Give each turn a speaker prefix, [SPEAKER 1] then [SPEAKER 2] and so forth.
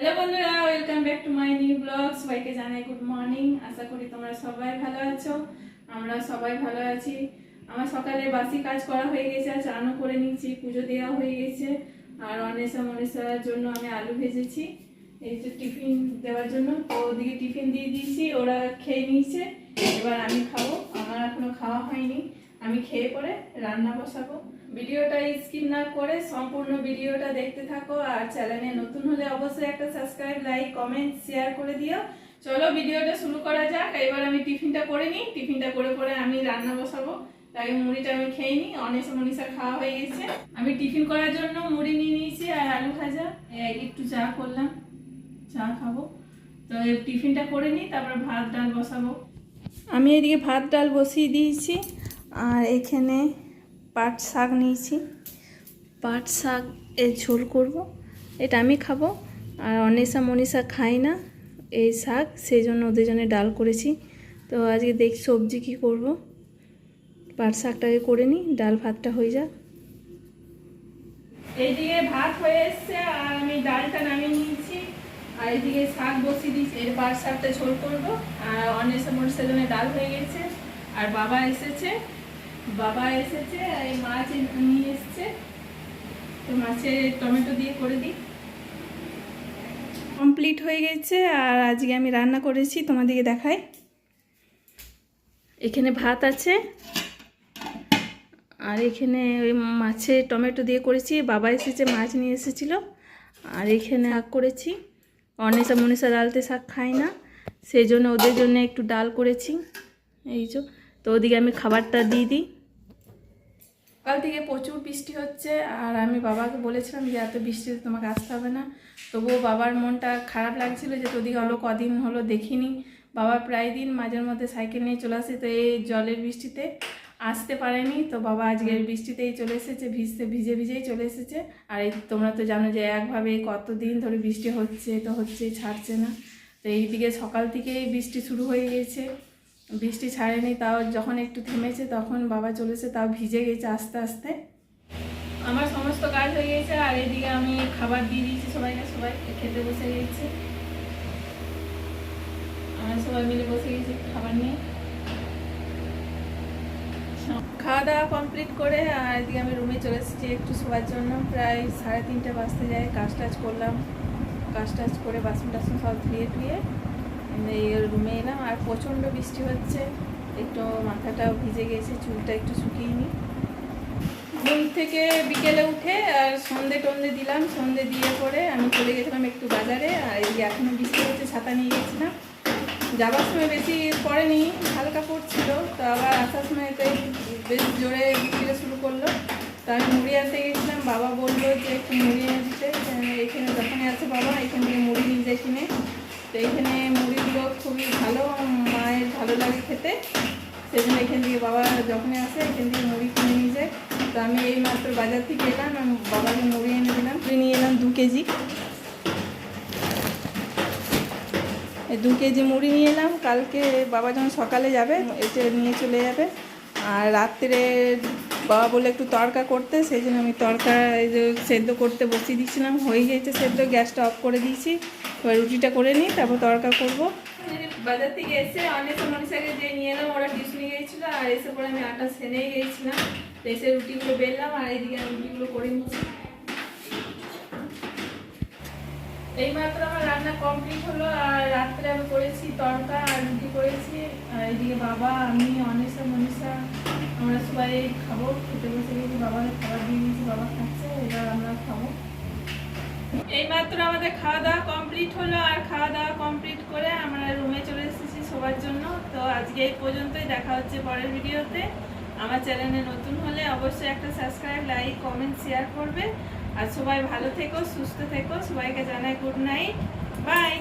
[SPEAKER 1] Hello বন্ধুরা welcome back to my new blog সবাইকে জানাই গুড মর্নিং আশা করি তোমরা সবাই ভালো আছো। আমরা সবাই ভালো আছি। আমার সকালে বাসি কাজ করা হয়ে গেছে, আর চানও করে নিয়েছি, পুজো দেওয়া হয়ে গেছে। আর অনেসা মনীষার জন্য আমি আলু ভেজেছি, এই যে টিফিন দেওয়ার জন্য। তো ওদিকে টিফিন দিয়ে দিয়েছি, ওরা খেয়ে নিয়েছে। এবার আমি খাব। আমার এখনও খাওয়া হয়নি। আমি খেয়ে পরে রান্না বসাবো। ভিডিওটা স্কিপ না করে সম্পূর্ণ ভিডিওটা দেখতে থাকো আর চ্যানেলে নতুন হলে অবশ্যই একটা সাবস্ক্রাইব, লাইক, কমেন্ট, শেয়ার করে দিও। চলো ভিডিওটা শুরু করা যাক। এবার আমি টিফিনটা করে নিই। টিফিনটা করে পরে আমি রান্না বসাবো। তাই মুড়িটা আমি খেয়ে নিই। অনেসা মনীষা খাওয়া হয়ে গেছে। আমি টিফিন করার জন্য মুড়ি নিয়ে নিয়েছি আর আলু ভাজা। একটু চা করলাম। চা খাব। তো টিফিনটা করে নিই, তারপর ভাত, ডাল বসাবো। আমি এদিকে ভাত, ডাল বসিয়ে দিয়েছি। আর এখানে পাট শাক নিয়েছি। পাট শাক এর ঝোল করব। এটা আমি খাব। আর অনেসা মনীষা খাই না এই শাক সেই জন্য ওদের জন্য ডাল করেছি। তো আজকে দেখি সবজি কি করব। পাট শাকটাকে করে নিই ডাল ভাতটা হয়ে যাক। এইদিকে ভাত হয়ে এসছে আর আমি ডালটা নামিয়ে নিয়েছি। আর এদিকে শাক বসিয়ে দিয়েছি। এর পাট শাকটা ঝোল করব। আর অনেসা মনীষার জন্য ডাল হয়ে গেছে। আর বাবা এসেছে। বাবা এসেছে, এই মাছ নিয়ে এসছে। তো মাছে টমেটো দিয়ে করে দিই। কমপ্লিট হয়ে গেছে, আর আজকে আমি রান্না করেছি, তোমাদেরকে দেখাই। এখানে ভাত আছে, আর এখানে ওই মাছে টমেটো দিয়ে করেছি। বাবা এসেছে, মাছ নিয়ে এসেছিল, আর এখানে শাক করেছি। অনেসা মনীষা ডালতে শাক খাই না, সেই জন্য ওদের জন্য একটু ডাল করেছি। এই তো ওদিকে আমি খাবারটা দিয়ে দিই। সকাল থেকে প্রচুর বৃষ্টি হচ্ছে, আর আমি বাবাকে বলেছিলাম যে এত বৃষ্টিতে তোমাকে আসতে হবে না। তবুও বাবার মনটা খারাপ লাগছিল যে তোদিকে হলো কদিন হলো দেখিনি। বাবা প্রায় দিন মাঝের মধ্যে সাইকেল নিয়ে চলে আসে, তো এই জলের বৃষ্টিতে আসতে পারেনি। তো বাবা আজকের বৃষ্টিতেই চলে এসেছে, ভিজতে ভিজে ভিজেই চলে এসেছে। আর এই তোমরা তো জানো যে একভাবে কতদিন ধরে বৃষ্টি হচ্ছে, তো হচ্ছে ছাড়ছে না। তো এইদিকে সকাল থেকেই বৃষ্টি শুরু হয়ে গেছে বৃষ্টি ছাড়েনি, তাও যখন একটু থেমেছে তখন বাবা চলেছে, তাও ভিজে গেছে আস্তে আস্তে। আমার সমস্ত কাজ হয়ে গেছে, আর এদিকে আমি খাবার দিয়ে দিয়েছি সবাইকে, সবাই খেতে বসে গেছে। আর সবাই মিলে বসে গেছি খাবার নিয়ে। খাওয়া দাওয়া কমপ্লিট করে, আর এদিকে আমি রুমে চলে এসেছি একটু শোয়ার জন্য। প্রায় সাড়ে তিনটে বাজতে যায়, কাজ টাজ করলাম। কাজ টাজ করে বাসন টাসন সব ধুয়ে টুয়ে রুমে এলাম আর প্রচণ্ড বৃষ্টি হচ্ছে। একটু মাথাটাও ভিজে গেছে, চুলটা একটু শুকিয়ে নিই ঘুম থেকে বিকেলে উঠে আর সন্ধে টন্ধে দিলাম। সন্ধে দিয়ে পরে আমি চলে গেছিলাম একটু বাজারে, আর এই এখনও বৃষ্টি হচ্ছে, ছাতা নিয়ে গেছিলাম। যাবার সময় বেশি পড়েনি হালকা পড়ছিল তো আবার আসার সময় তো বেশ জোরে বৃষ্টিটা শুরু করল। তো আমি মুড়ি আনতে গেছিলাম, বাবা বলল যে একটু মুড়ি এনে দিতে। এখানে যখনই আছে বাবা, এখান থেকে মুড়ি নিয়ে যায় কিনে। তো এখানে খুবই ভালো, মায়ের ভালো লাগে খেতে। সেই জন্য এখান থেকে বাবা যখনই আসে, এখান থেকে মুড়ি কিনে নিয়ে যায়। তো আমি এই মাত্র বাজার থেকে এলাম, আমি বাবাকে মুড়ি এনে দিলাম। নিয়ে এলাম দু কেজি। দু কেজি মুড়ি নিয়ে এলাম। কালকে বাবা যখন সকালে যাবে, এসে নিয়ে চলে যাবে। আর রাত্রে বাবা বলে একটু তড়কা করতে, সেই জন্য আমি তড়কা সেদ্ধ করতে বসিয়ে দিয়েছিলাম। হয়ে গেছে সেদ্ধ, গ্যাসটা অফ করে দিয়েছি। এবার রুটিটা করে নিই, তারপর তড়কা করব। বাজার থেকে এসে অনেক মনীষাকে যে নিয়ে এলাম, ওরা টিউশনে গিয়েছিল আর এসে পরে আমি আটা সেনেই গিয়েছিলাম। এসে রুটিগুলো বেললাম আর এইদিকে আমি রুটিগুলো করে নিচ্ছি। এইমাত্র আমার রান্না কমপ্লিট হলো আর রাত্রে আমি করেছি তড়কা আর রুটি করেছি। আর এদিকে বাবা, আমি, অনিশা, মনীষা, আমরা সবাই খাব। খেতে বসে গেছি, বাবাকে খাবার দিয়ে দিয়েছি, বাবা খাচ্ছে, এবার আমরা খাব। এইমাত্র আমাদের খাওয়া দাওয়া কমপ্লিট হলো আর খাওয়া দাওয়া কমপ্লিট করে আমরা রুমে চলে এসেছি সবার জন্য। তো আজকে এই পর্যন্তই দেখা হচ্ছে পরের ভিডিওতে। আমার চ্যানেলে নতুন হলে অবশ্যই একটা সাবস্ক্রাইব লাইক কমেন্ট শেয়ার করবে। আর সবাই ভালো থেকো, সুস্থ থেকো। সবাইকে জানাই গুড নাইট বাই